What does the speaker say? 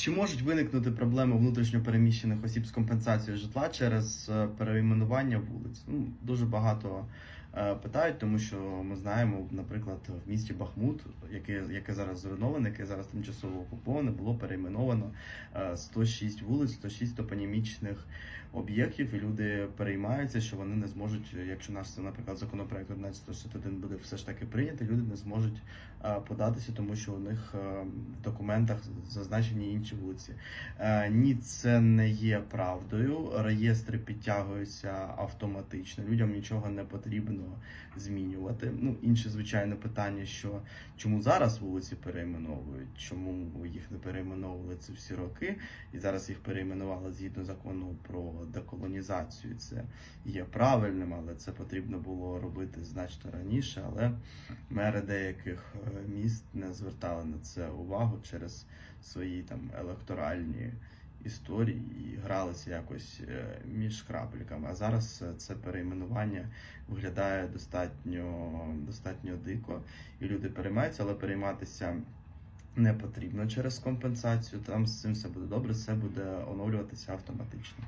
Чи можуть виникнути проблеми внутрішньопереміщених осіб з компенсацією житла через е, перейменування вулиць? Ну, дуже багато питають, тому що ми знаємо, наприклад, в місті Бахмут, яке, яке зараз зруйноване, яке зараз тимчасово окуповане, було перейменовано е, 106 вулиць, 106 топонімічних об'єктів, і люди переймаються, що вони не зможуть, якщо наш, наприклад, законопроект 1161 буде все ж таки прийнятий, люди не зможуть е, податися, тому що у них е, в документах зазначені інші вулиці. Е, Ні, це не є правдою. Реєстри підтягуються автоматично. Людям нічого не потрібно змінювати. Ну, інше звичайне питання, що чому зараз вулиці перейменовують, чому їх не перейменовували це всі роки, і зараз їх перейменували згідно закону про деколонізацію. Це є правильним, але це потрібно було робити значно раніше. Але мери деяких е, міст не звертали на це увагу через свої там електоральні історії і гралися якось е, між крапельками. А зараз е, це перейменування виглядає достатньо, достатньо дико, і люди переймаються, але перейматися. Не потрібно через компенсацію. Там з цим все буде добре, все буде оновлюватися автоматично.